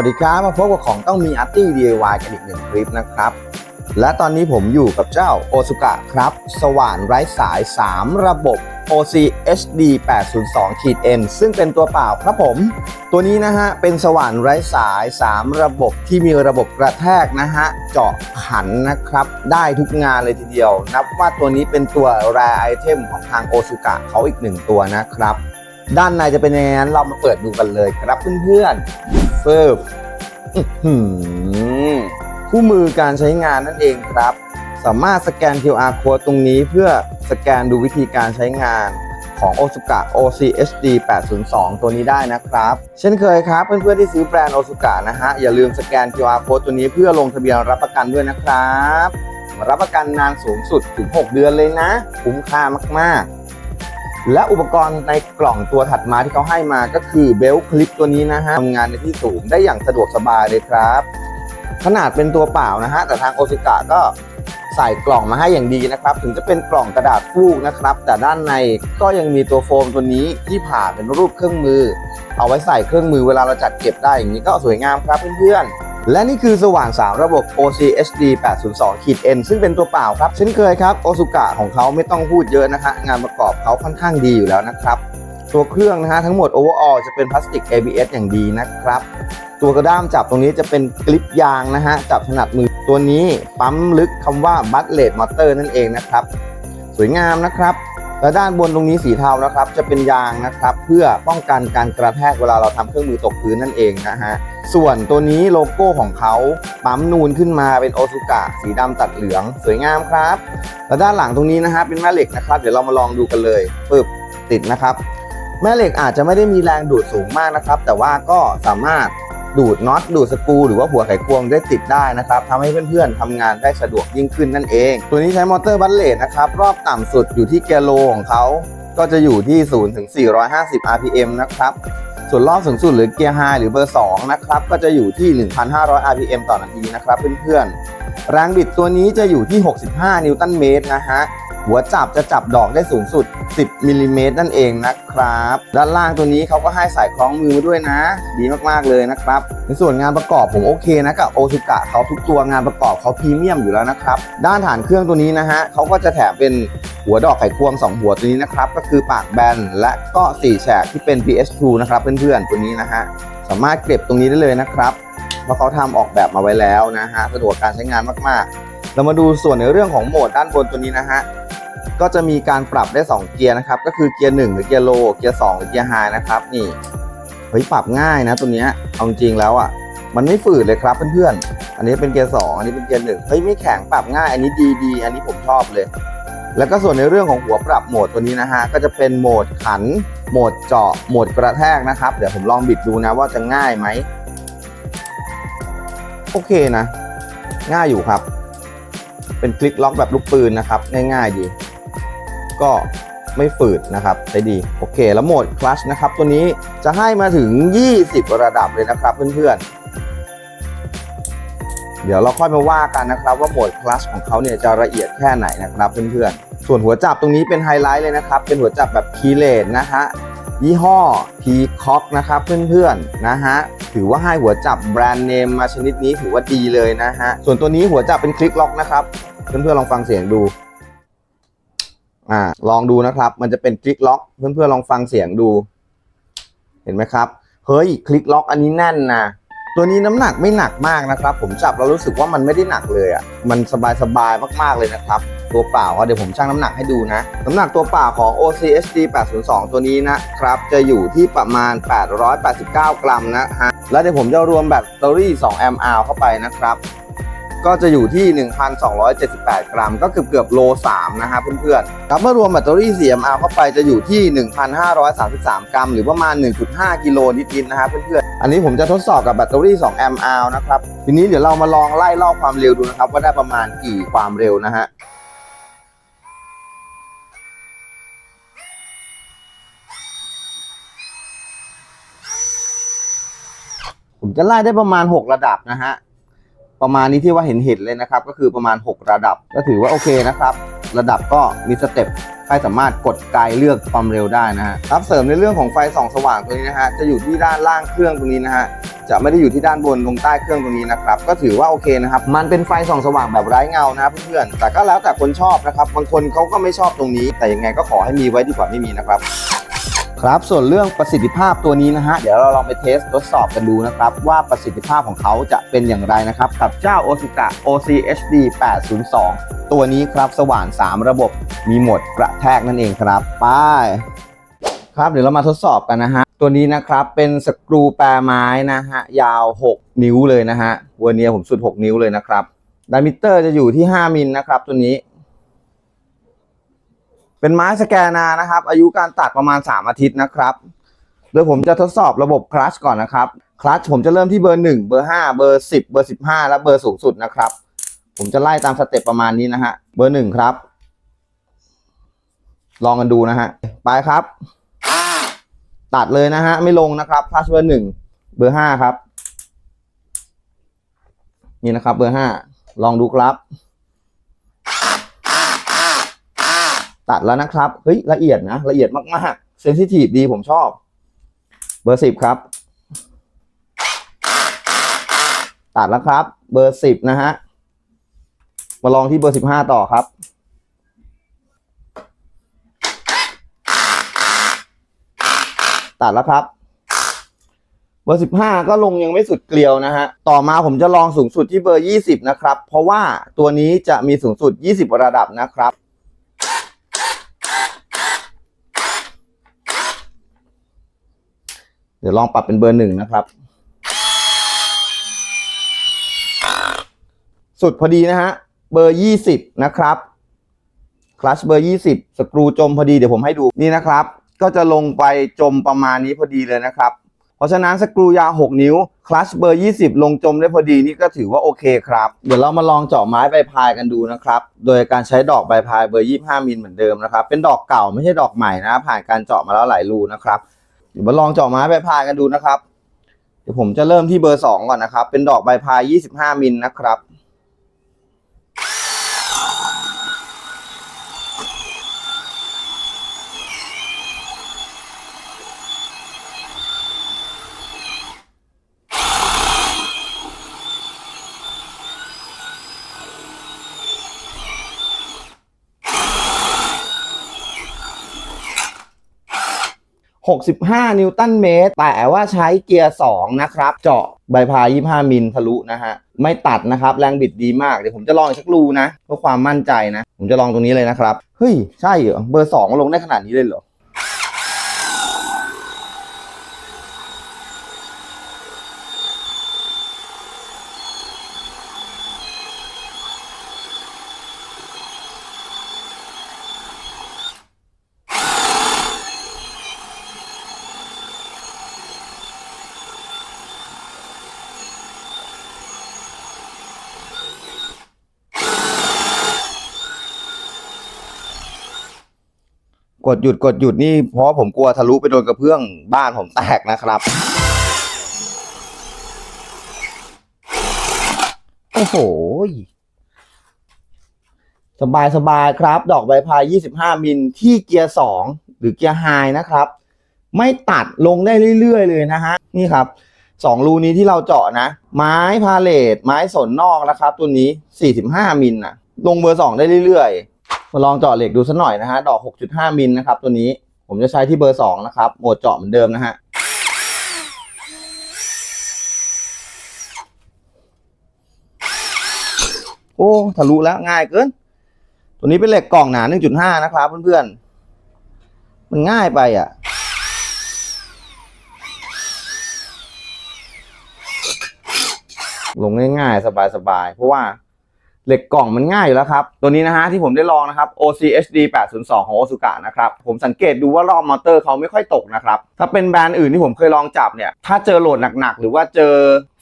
วัสดีครับมาพบกับของต้องมีอาร์ตี้ DIY กันอีกหนึ่งคลิปนะครับ และตอนนี้ผมอยู่กับเจ้าโอซุกะครับ สว่านไร้สาย 3 ระบบ OC HD 802ขีด N ซึ่งเป็นตัวเปล่าครับผม ตัวนี้นะฮะ เป็นสว่านไร้สาย 3 ระบบที่มีระบบกระแทกนะฮะ เจาะขันนะครับ ได้ทุกงานเลยทีเดียว นับว่าตัวนี้เป็นตัวแรไอเทมของทางโอซุกะเขาอีกหนึ่งตัวนะครับ ด้านในจะเป็นยังไงนั้นเรามาเปิดดูกันเลยครับเพื่อนๆ เฟิบคู่มือการใช้งานนั่นเองครับ สามารถสแกน QR code ตรงนี้เพื่อสแกนดูวิธีการใช้งานของ o s u k a OCHD 802 ตัวนี้ได้นะครับ เช่นเคยครับ เพื่อนๆที่ซื้อแบรนด์ o s u k a นะฮะ อย่าลืมสแกน QR code ตัวนี้เพื่อลงทะเบียนรับประกันด้วยนะครับ รับประกันนานสูงสุดถึง 6 เดือนเลยนะ คุ้มค่ามากๆ และอุปกรณ์ในกล่องตัวถัดมาที่เขาให้มาก็คือเบลคลิปตัวนี้นะฮะทำงานในที่สูงได้อย่างสะดวกสบายเลยครับ ขนาดเป็นตัวเปล่านะฮะ แต่ทางโอซิกะก็ใส่กล่องมาให้อย่างดีนะครับ ถึงจะเป็นกล่องกระดาษฟูกนะครับ แต่ด้านในก็ยังมีตัวโฟมตัวนี้ที่ผ่าเป็นรูปเครื่องมือ เอาไว้ใส่เครื่องมือเวลาเราจัดเก็บได้อย่างนี้ก็สวยงามครับเพื่อนๆ และนี่คือสว่านสามระบบ OC HD 802ขีด N ซึ่งเป็นตัวเปล่าครับ เช่นเคยครับ โอซุกะของเขาไม่ต้องพูดเยอะนะฮะ งานประกอบเขาค่อนข้างดีอยู่แล้วนะครับ ตัวเครื่องนะฮะ ทั้งหมด overall จะเป็นพลาสติก ABS อย่างดีนะครับ ตัวกระด้ามจับตรงนี้จะเป็นกลิปยางนะฮะ จับถนัดมือตัวนี้ปั๊มลึกคำว่าบัตเลดมอเตอร์นั่นเองนะครับ สวยงามนะครับ และด้านบนตรงนี้สีเทานะครับ จะเป็นยางนะครับ เพื่อป้องกันการกระแทกเวลาเราทำเครื่องมือตกพื้นนั่นเองนะฮะส่วนตัวนี้โลโก้ของเขาปั๊มนูนขึ้นมาเป็นโอซุกะสีดำตัดเหลือง สวยงามครับ และด้านหลังตรงนี้นะฮะเป็นแม่เหล็กนะครับ เดี๋ยวเรามาลองดูกันเลยปึ๊บติดนะครับ แม่เหล็กอาจจะไม่ได้มีแรงดูดสูงมากนะครับ แต่ว่าก็สามารถ ดูดน็อตดูดสกรูหรือว่าหัวไขควงได้ติดได้นะครับทำให้เพื่อนๆทำงานได้สะดวกยิ่งขึ้นนั่นเอง ตัวนี้ใช้มอเตอร์บัลเลตนะครับรอบต่ำสุดอยู่ที่เกียร์โลของเขาก็จะอยู่ที่ 0 ถึง 450 rpm นะครับ ส่วนรอบสูงสุดหรือเกียร์ไฮหรือเบอร์ 2 นะครับ ก็จะอยู่ที่ 1,500 rpm ต่อนาทีนะครับเพื่อนๆ แรงบิดตัวนี้จะอยู่ที่ 65 นิวตันเมตรนะฮะ หัวจับจะจับดอกได้สูงสุด 10มิลลิเมตรนั่นเองนะครับ ด้านล่างตัวนี้เขาก็ให้สายคล้องมือมาด้วยนะ ดีมากๆเลยนะครับ ในส่วนงานประกอบผมโอเคนะกับโอซุกะเขาทุกตัวงานประกอบเขาพรีเมียมอยู่แล้วนะครับ ด้านฐานเครื่องตัวนี้นะฮะเขาก็จะแถมเป็นหัวดอกไขควง 2 หัวตัวนี้นะครับ ก็คือปากแบนและก็4แฉกที่เป็น PS2 นะครับเพื่อนๆตัวนี้นะฮะสามารถเก็บตรงนี้ได้เลยนะครับเพราะเขาทำออกแบบมาไว้แล้วนะฮะสะดวกการใช้งานมากๆ เรามาดูส่วนในเรื่องของโหมดด้านบนตัวนี้นะฮะ ก็จะมีการปรับได้ 2 เกียร์นะครับ ก็คือเกียร์1หรือเกียร์โลเกียร์2หรือเกียร์ไฮนะครับนี่เฮ้ยปรับง่ายนะตัวเนี้ยเอาจริงแล้วอะมันไม่ฝืดเลยครับเพื่อนๆ อันนี้เป็นเกียร์2อันนี้เป็นเกียร์1เฮ้ยไม่แข็งปรับง่าย อันนี้ดีดีอันนี้ผมชอบเลย แล้วก็ส่วนในเรื่องของหัวปรับโหมดตัวนี้นะฮะก็จะเป็นโหมดขัน โหมดเจาะโหมดกระแทกนะครับ เดี๋ยวผมลองบิดดูนะว่าจะง่ายไหมโอเคนะ ง่ายอยู่ครับ เป็นคลิกล็อกแบบลูกปืนนะครับ ง่ายๆดี ก็ไม่ฝืดนะครับใช้ดี โอเค แล้วโหมดคลัชนะครับ ตัวนี้จะให้มาถึง 20 ระดับเลยนะครับเพื่อนๆ เดี๋ยวเราค่อยมาว่ากันนะครับ ว่าโหมดคลัชของเขาเนี่ยจะละเอียดแค่ไหนนะครับเพื่อนๆ ส่วนหัวจับตรงนี้เป็นไฮไลท์เลยนะครับ เป็นหัวจับแบบคีเลนนะฮะยี่ห้อ Peacock นะครับเพื่อนๆนะฮะถือว่าให้หัวจับแบรนด์เนมมาชนิดนี้ถือว่าดีเลยนะฮะส่วนตัวนี้หัวจับเป็นคลิกล็อกนะครับเพื่อนๆลองฟังเสียงดู อ่า ลองดูนะครับ มันจะเป็นคลิกล็อก เพื่อนๆลองฟังเสียงดู เห็นไหมครับ เฮ้ย คลิกล็อกอันนี้แน่นนะตัวนี้น้ำหนักไม่หนักมากนะครับ ผมจับแล้วรู้สึกว่ามันไม่ได้หนักเลยอะ่ะ มันสบายๆมากๆเลยนะครับ ตัวเปล่าอะเดี๋ยวผมชั่งน้ำหนักให้ดูนะ น้ำหนักตัวเปล่าของ OCHD 802 ตัวนี้นะครับ จะอยู่ที่ประมาณ 889 กรัมนะฮะ แล้วเดี๋ยวผมจะรวมแบตเตอรี่2 a มป์เข้าไปนะครับ ก็จะอยู่ที่ 1,278 กรัม ก็เกือบเกือบโล 3 นะฮะเพื่อนๆครับเมื่อรวมแบตเตอรี่4 mAh เข้าไปจะอยู่ที่ 1,533 กรัม หรือประมาณ 1.5 กิโลนิดๆนะฮะเพื่อนๆ อันนี้ผมจะทดสอบกับแบตเตอรี่2 mAh นะครับ ทีนี้เดี๋ยวเรามาลองไล่ลอกความเร็วดูนะครับ ว่าได้ประมาณกี่ความเร็วนะฮะผมจะไล่ได้ประมาณ 6 ระดับนะฮะ ประมาณนี้ที่ว่าเห็นเห็นเลยนะครับ ก็คือประมาณ 6 ระดับ ก็ถือว่าโอเคนะครับ ระดับก็มีสเต็ปให้สามารถกดไกลเลือกความเร็วได้นะฮะครับเสริมในเรื่องของไฟส่องสว่างตัวนี้นะฮะจะอยู่ที่ด้านล่างเครื่องตรงนี้นะฮะจะไม่ได้อยู่ที่ด้านบนตรงใต้เครื่องตรงนี้นะครับ ก็ถือว่าโอเคนะครับ มันเป็นไฟส่องสว่างแบบไร้เงานะเพื่อนๆแต่ก็แล้วแต่คนชอบนะครับบางคนเขาก็ไม่ชอบตรงนี้ แต่ยังไงก็ขอให้มีไว้ดีกว่าไม่มีนะครับ ครับส่วนเรื่องประสิทธิภาพตัวนี้นะฮะเดี๋ยวเราลองไปเทสทดสอบกันดูนะครับ ว่าประสิทธิภาพของเขาจะเป็นอย่างไรนะครับกับเจ้า o s u k a OCHD 802 ตัวนี้ครับสว่าน 3 ระบบมีโหมดกระแทกนั่นเองครับไปครับเดี๋ยวเรามาทดสอบกันนะฮะตัวนี้นะครับเป็นสกรูแปรไม้นะฮะยาว 6 นิ้วเลยนะฮะเวอร์เนียผมสุด 6 นิ้วเลยนะครับไดมิเตอร์จะอยู่ที่ 5มิลนะครับตัวนี้ เป็นไม้สแกนานะครับ อายุการตัดประมาณ 3 อาทิตย์นะครับ โดยผมจะทดสอบระบบคลัชก่อนนะครับคลัชผมจะเริ่มที่เบอร์ 1 เบอร์ 5 เบอร์ 10 เบอร์ 15 และเบอร์สูงสุดนะครับ ผมจะไล่ตามสเต็ปประมาณนี้นะฮะ เบอร์ 1 ครับ ลองกันดูนะฮะ ไปครับ ตัดเลยนะฮะ ไม่ลงนะครับคลัชเบอร์ 1 เบอร์ 5 ครับ นี่นะครับ เบอร์ 5 ลองดูครับ ตัดแล้วนะครับ เฮ้ยละเอียดนะ ละเอียดมากๆเซนซิทีฟดีผมชอบ เบอร์สิบครับ ตัดแล้วครับ เบอร์สิบนะฮะ มาลองที่เบอร์สิบห้าต่อครับ ตัดแล้วครับ เบอร์สิบห้าก็ลงยังไม่สุดเกลียวนะฮะ ต่อมาผมจะลองสูงสุดที่เบอร์ยี่สิบนะครับ เพราะว่าตัวนี้จะมีสูงสุดยี่สิบระดับนะครับ เดี๋ยวลองปรับเป็นเบอร์หนึ่งนะครับ สุดพอดีนะฮะ เบอร์ยี่สิบนะครับ คลัชเบอร์ยี่สิบสกรูจมพอดีเดี๋ยวผมให้ดูนี่นะครับ ก็จะลงไปจมประมาณนี้พอดีเลยนะครับ เพราะฉะนั้นสกรูยาว6นิ้ว คลัชเบอร์20ลงจมได้พอดีนี่ก็ถือว่าโอเคครับ เดี๋ยวเรามาลองเจาะไม้ใบพายกันดูนะครับ โดยการใช้ดอกใบพายเบอร์25มิลเหมือนเดิมนะครับ เป็นดอกเก่าไม่ใช่ดอกใหม่นะ ผ่านการเจาะมาแล้วหลายรูนะครับ เดี๋ยวมาลองเจาะไม้ใบพายกันดูนะครับ เดี๋ยวผมจะเริ่มที่เบอร์สองก่อนนะครับ เป็นดอกใบพาย25มิลนะครับ 65 นิวตันเมตร แต่ว่าใช้เกียร์ 2 นะครับ เจาะใบพาย 25 มิลทะลุนะฮะ ไม่ตัดนะครับ แรงบิดดีมาก เดี๋ยวผมจะลองชักรูนะ เพื่อความมั่นใจนะ ผมจะลองตรงนี้เลยนะครับ เฮ้ย ใช่เหรอ เบอร์ 2 ลงได้ขนาดนี้เลยเหรอ กดหยุดกดหยุดนี่เพราะผมกลัวทะลุไปโดนกระเพื่องบ้านผมแตกนะครับโอ้โหสบายสบายครับ ดอกใบพาย25 มิลที่เกียร์ 2 หรือเกียร์ไฮนะครับ ไม่ตัดลงได้เรื่อยๆ เลยนะฮะ นี่ครับสองรูนี้ที่เราเจาะนะ ไม้พาเลทไม้สนนอกนะครับ ตัวนี้ 45 มิลนะลงเบอร์ 2 ได้เรื่อยๆ มาลองเจาะเหล็กดูสักหน่อยนะฮะดอก 6.5มิลนะครับ ตัวนี้ผมจะใช้ที่เบอร์ 2 นะครับโหมดเจาะเหมือนเดิมนะฮะโอ้ทะลุแล้วง่ายเกิน ตัวนี้เป็นเหล็กกล่องหนา 1.5 นะครับเพื่อนๆ มันง่ายไปอะ ลงง่ายๆ สบายๆ เพราะว่า เหล็กกล่องมันง่ายอยู่แล้วครับ ตัวนี้นะฮะที่ผมได้ลองนะครับ OCHD 802 ของ Osuka นะครับ ผมสังเกตดูว่ารอบมอเตอร์เขาไม่ค่อยตกนะครับ ถ้าเป็นแบรนด์อื่นที่ผมเคยลองจับเนี่ย ถ้าเจอโหลดหนักๆ หรือว่าเจอ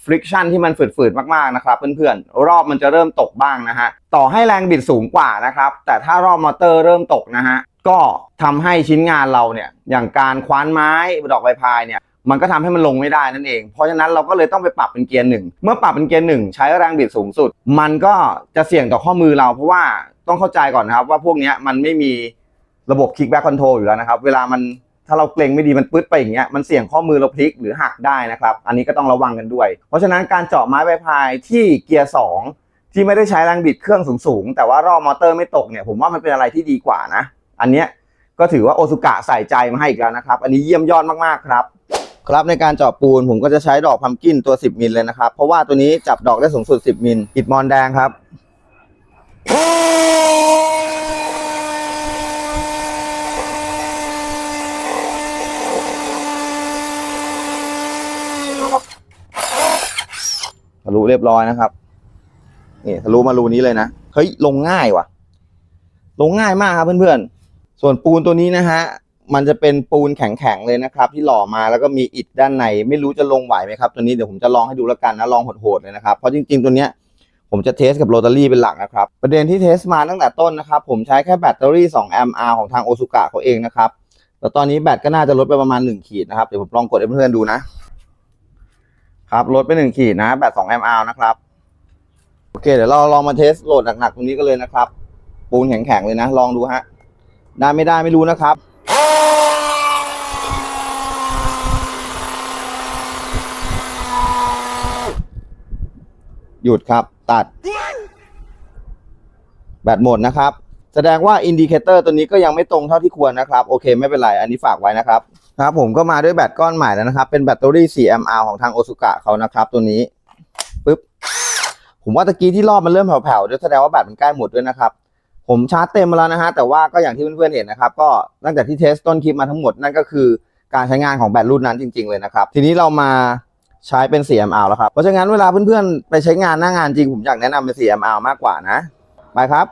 friction ที่มันฝืดๆ มากๆ นะครับเพื่อนๆ รอบมันจะเริ่มตกบ้างนะฮะ ต่อให้แรงบิดสูงกว่านะครับ แต่ถ้ารอบมอเตอร์เริ่มตกนะฮะ ก็ทำให้ชิ้นงานเราเนี่ย อย่างการคว้านไม้ดอกใบพายเนี่ย มันก็ทำให้มันลงไม่ได้นั่นเอง เพราะฉะนั้นเราก็เลยต้องไปปรับเป็นเกียร์หนึ่งเมื่อปรับเป็นเกียร์หนึ่งใช้แรงบิดสูงสุด มันก็จะเสี่ยงต่อข้อมือเราเพราะว่าต้องเข้าใจก่อนนะครับ ว่าพวกนี้มันไม่มีระบบ kickback control อยู่แล้วนะครับ เวลามันถ้าเราเกรงไม่ดีมันปึ๊ดไปอย่างเงี้ยมันเสี่ยงข้อมือเราพลิกหรือหักได้นะครับ อันนี้ก็ต้องระวังกันด้วย เพราะฉะนั้นการเจาะไม้ใบพายที่เกียร์สองที่ไม่ได้ใช้แรงบิดเครื่องสูงๆแต่ว่ารอบมอเตอร์ไม่ตกเนี่ยผมว่ามันเป็นอะไรที่ดีกว่านะ อันเนี้ยก็ถือว่าโอซุกะใส่ใจมาให้อีกแล้วนะครับ อันนี้เยี่ยมยอดมากๆครับ ครับในการเจาะปูนผมก็จะใช้ดอกพัมกินตัว 10 มิลเลยนะครับ เพราะว่าตัวนี้จับดอกได้สูงสุด 10 มิลอิฐมอนแดงครับ ทะลุเรียบร้อยนะครับ นี่ทะลุมารูนี้เลยนะ เฮ้ย ลงง่ายว่ะ ลงง่ายมากครับเพื่อนๆ ส่วนปูนตัวนี้นะฮะ มันจะเป็นปูนแข็งๆเลยนะครับ ที่หล่อมาแล้วก็มีอิฐด้านใน ไม่รู้จะลงไหวไหมครับตัวนี้เดี๋ยวผมจะลองให้ดูแล้วกันนะลองโหดๆเลยนะครับเพราะจริงๆตัวเนี้ยผมจะเทสกับโรตารี่เป็นหลักนะครับ ประเด็นที่เทสมาตั้งแต่ต้นนะครับ ผมใช้แค่แบตเตอรี่ 2 แอมป์ของทางโอซุกะเขาเองนะครับแล้วตอนนี้แบตก็น่าจะลดไปประมาณ 1 ขีดนะครับ เดี๋ยวผมลองกดให้เพื่อนๆดูนะครับลดไป 1 ขีดนะแบต2แอมป์นะครับโอเคเดี๋ยวเราลองมาเทสโหลดหนักๆตรงนี้กันเลยนะครับ ปูนแข็งๆเลยนะ ลองดูฮะได้ไม่ได้ไม่รู้นะครับ หยุดครับ ตัด แบตหมดนะครับ แสดงว่าอินดิเคเตอร์ตัวนี้ก็ยังไม่ตรงเท่าที่ควรนะครับ โอเค ไม่เป็นไร อันนี้ฝากไว้นะครับ ครับ ผมก็มาด้วยแบตก้อนใหม่แล้วนะครับ เป็นแบตเตอรี่ 4mAh ของทางโอซุกะเขานะครับ ตัวนี้ปึ๊บผมว่าตะกี้ที่รอบมันเริ่มแผ่วๆด้วยแสดงว่าแบตมันใกล้หมดด้วยนะครับผมชาร์จเต็มมาแล้วนะฮะแต่ว่าก็อย่างที่เพื่อนๆเห็นนะครับ ก็ตั้งแต่ที่เทสต้นคลิปมาทั้งหมดนั่นก็คือการใช้งานของแบตรุ่นนั้นจริง ๆเลยนะครับ ทีนี้เรามา ใช้เป็น 4mAh แล้วครับ เพราะฉะนั้นเวลาเพื่อนๆ ไปใช้งานหน้างานจริง ผมอยากแนะนำเป็น 4mAh มากกว่านะ ไปครับ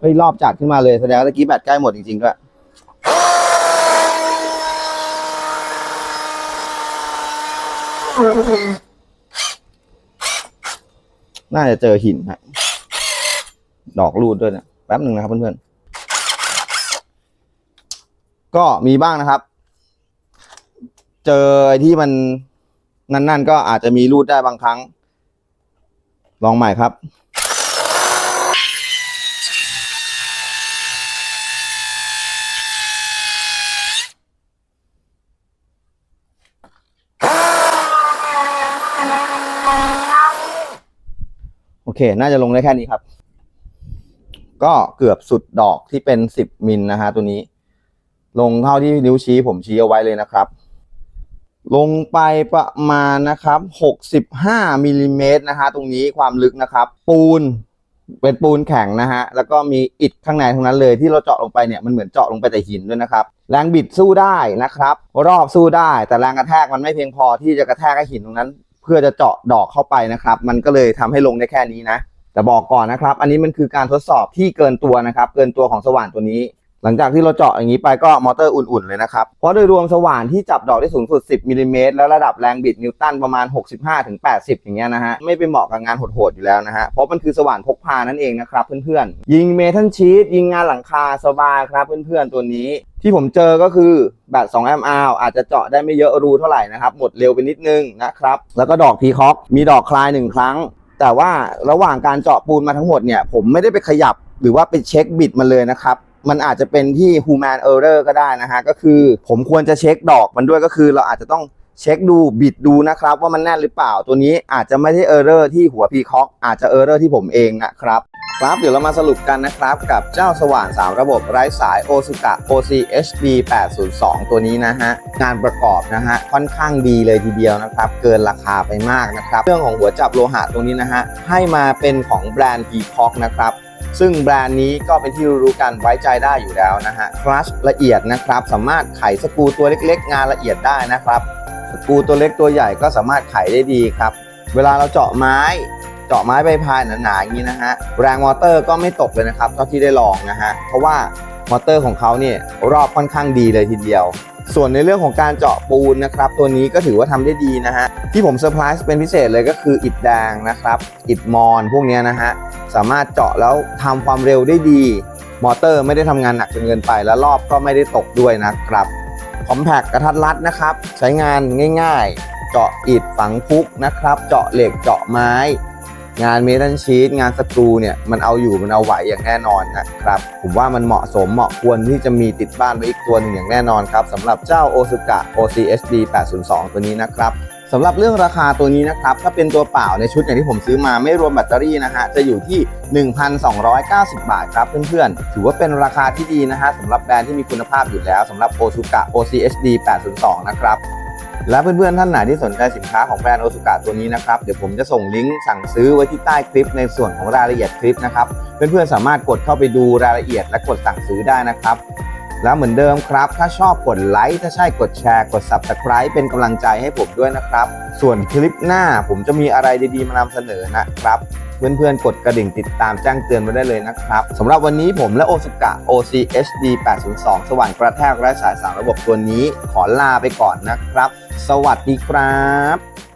เฮ้ยรอบจัดขึ้นมาเลยแสดงว่าตะกี้แบตใกล้หมดจริงๆด้วยน่าจะเจอหินฮะดอกรูดด้วยเนะแป๊บหนึ่งนะครับเพื่อนๆ ก็มีบ้างนะครับ เจอไอ้ที่มันนั่นๆ ก็อาจจะมีรูดได้บางครั้ง ลองใหม่ครับ โอเค น่าจะลงได้แค่นี้ครับ ก็เกือบสุดดอกที่เป็น 10 มิลนะฮะตัวนี้ ลงเท่าที่นิ้วชี้ผมชี้เอาไว้เลยนะครับ ลงไปประมาณนะครับ65มิลลิเมตรนะฮะตรงนี้ความลึกนะครับ ปูนเป็นปูนแข็งนะฮะ แล้วก็มีอิฐข้างในทั้งนั้นเลยที่เราเจาะลงไปเนี่ยมันเหมือนเจาะลงไปแต่หินด้วยนะครับ แรงบิดสู้ได้นะครับ รอบสู้ได้ แต่แรงกระแทกมันไม่เพียงพอที่จะกระแทกให้หินตรงนั้น เพื่อจะเจาะดอกเข้าไปนะครับ มันก็เลยทำให้ลงได้แค่นี้นะ แต่บอกก่อนนะครับ อันนี้มันคือการทดสอบที่เกินตัวนะครับ เกินตัวของสว่านตัวนี้ หลังจากที่เราเจาะอย่างนี้ไปก็มอเตอร์อุ่นๆเลยนะครับ เพราะโดยรวมสว่านที่จับดอกได้สูงสุด 10มิลลิเมตรแล้วระดับแรงบิดนิวตันประมาณ 65-80 อย่างเงี้ยนะฮะ ไม่ไปเหมาะกับงานโหดๆอยู่แล้วนะฮะ เพราะมันคือสว่านพกพานั่นเองนะครับเพื่อนๆ ยิงเมทัลชีตยิงงานหลังคาสบายครับเพื่อนๆตัวนี้ ที่ผมเจอก็คือแบต2 m r อาจจะเจาะได้ไม่เยอะรูเท่าไหร่นะครับหมดเร็วไปนิดนึงนะครับแล้วก็ดอกพีคอกมีดอกคลายหนึ่งครั้ง แต่ว่าระหว่างการเจาะปูนมาทั้งหมดเนี่ยผมไม่ได้ไปขยับหรือว่าไปเช็คบิดมันเลยนะครับ มันอาจจะเป็นที่ human error ก็ได้นะฮะ ก็คือผมควรจะเช็คดอกมันด้วยก็คือเราอาจจะต้องเช็คดูบิดดูนะครับ ว่ามันแน่นหรือเปล่าตัวนี้อาจจะไม่ใช่ error ที่หัวพีคอกอาจจะ error ที่ผมเองนะครับครับเดี๋ยวเรามาสรุปกันนะครับ กับเจ้าสว่าน 3 ระบบไร้สาย Osuka OC HD 802 ตัวนี้นะฮะ งานประกอบนะฮะ ค่อนข้างดีเลยทีเดียวนะครับ เกินราคาไปมากนะครับ เรื่องของหัวจับโลหะตรงนี้นะฮะ ให้มาเป็นของแบรนด์ Peacock นะครับ ซึ่งแบรนด์นี้ก็เป็นที่รู้กันไว้ใจได้อยู่แล้วนะฮะคลัชละเอียดนะครับ สามารถไขสกูตัวเล็กๆ งานละเอียดได้นะครับสกูตัวเล็กตัวใหญ่ก็สามารถไขได้ดีครับ เวลาเราเจาะไม้เจาะไม้ใบพายหนาๆอย่างนี้นะฮะแรงมอเตอร์ก็ไม่ตกเลยนะครับเท่าที่ได้ลองนะฮะเพราะว่ามอเตอร์ของเขาเนี่ยรอบค่อนข้างดีเลยทีเดียว ส่วนในเรื่องของการเจาะปูนนะครับตัวนี้ก็ถือว่าทำได้ดีนะฮะที่ผมเซอร์ไพรส์เป็นพิเศษเลยก็คืออิฐแดงนะครับอิฐมอนพวกนี้นะฮะสามารถเจาะแล้วทำความเร็วได้ดี มอเตอร์ไม่ได้ทำงานหนักจนเกินไป แล้วรอบก็ไม่ได้ตกด้วยนะครับคอมแพคกระทัดรัดนะครับ ใช้งานง่าย ๆ เจาะอิฐฝังพุกนะครับ เจาะเหล็กเจาะไม้ งานเมทัลชีตงานสกรูเนี่ยมันเอาอยู่มันเอาไหวอย่างแน่นอนนะครับผมว่ามันเหมาะสมเหมาะควรที่จะมีติดบ้านไว้อีกตัวหนึ่งอย่างแน่นอนครับสำหรับเจ้า Osuka OCSD 802 ตัวนี้นะครับสำหรับเรื่องราคาตัวนี้นะครับถ้าเป็นตัวเปล่าในชุดอย่างที่ผมซื้อมาไม่รวมแบตเตอรี่นะฮะจะอยู่ที่ 1,290 บาทครับเพื่อนๆ ถือว่าเป็นราคาที่ดีนะฮะสำหรับแบรนด์ที่มีคุณภาพอยู่แล้วสำหรับ Osuka OCSD 802 นะครับ และเพื่อนๆท่านไหนที่สนใจสินค้าของแบรนด์โอสุกะตัวนี้นะครับ เดี๋ยวผมจะส่งลิงก์สั่งซื้อไว้ที่ใต้คลิปในส่วนของรายละเอียดคลิปนะครับ เพื่อนๆสามารถกดเข้าไปดูรายละเอียดและกดสั่งซื้อได้นะครับ แล้วเหมือนเดิมครับ ถ้าชอบกดไลค์ ถ้าใช่กดแชร์ กด Subscribe เป็นกำลังใจให้ผมด้วยนะครับ ส่วนคลิปหน้าผมจะมีอะไรดีๆมานำเสนอนะครับ เพื่อนๆ กดกระดิ่งติดตามแจ้งเตือนไว้ได้เลยนะครับสำหรับวันนี้ผมและโอสุกะ OCHD 802 สว่างกระแทกไร้สายสามระบบตัวนี้ ขอลาไปก่อนนะครับ สวัสดีครับ